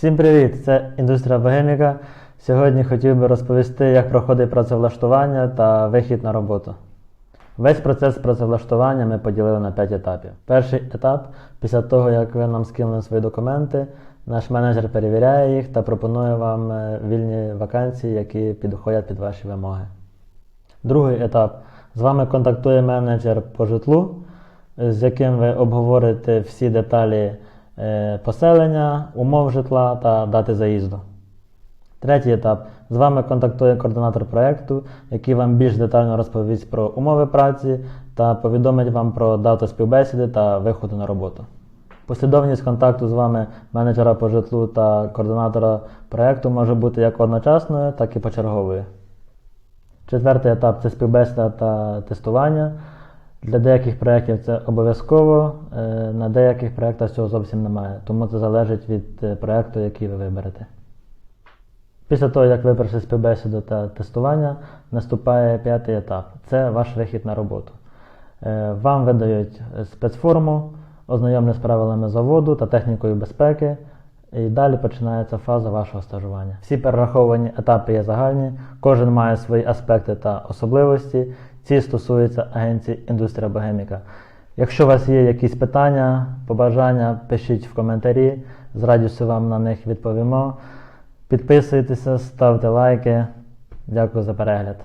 Всім привіт! Це індустрія Богеміка. Сьогодні хотів би розповісти, як проходить працевлаштування та вихід на роботу. Весь процес працевлаштування ми поділили на 5 етапів. Перший етап після того, як ви нам скинули свої документи, наш менеджер перевіряє їх та пропонує вам е, вільні вакансії, які підходять під ваші вимоги. Другий етап. З вами контактує менеджер по житлу, з яким ви обговорите всі деталі поселення, умов житла та дати заїзду. Третій етап. З вами контактує координатор проєкту, який вам більш детально розповість про умови праці та повідомить вам про дату співбесіди та виходу на роботу. Послідовність контакту з вами менеджера по житлу та координатора проєкту може бути як одночасною, так і почерговою. Четвертий етап це співбесіда та тестування. Для деяких проєктів це обов'язково, е, на деяких проєктах цього зовсім немає, тому це залежить від е, проєкту, який ви виберете. Після того, як ви пройшли співбесіду та тестування, наступає п'ятий етап це ваш вихід на роботу. Е, Вам видають спецформу, ознайомлять з правилами заводу та технікою безпеки, і далі починається фаза вашого стажування. Всі перераховані етапи є загальні, кожен має свої аспекти та особливості. Ці стосуються агенції Індустрія Богеміка. Якщо у вас є якісь питання, побажання, пишіть в коментарі, з радістю вам на них відповімо. Підписуйтеся, ставте лайки. Дякую за перегляд.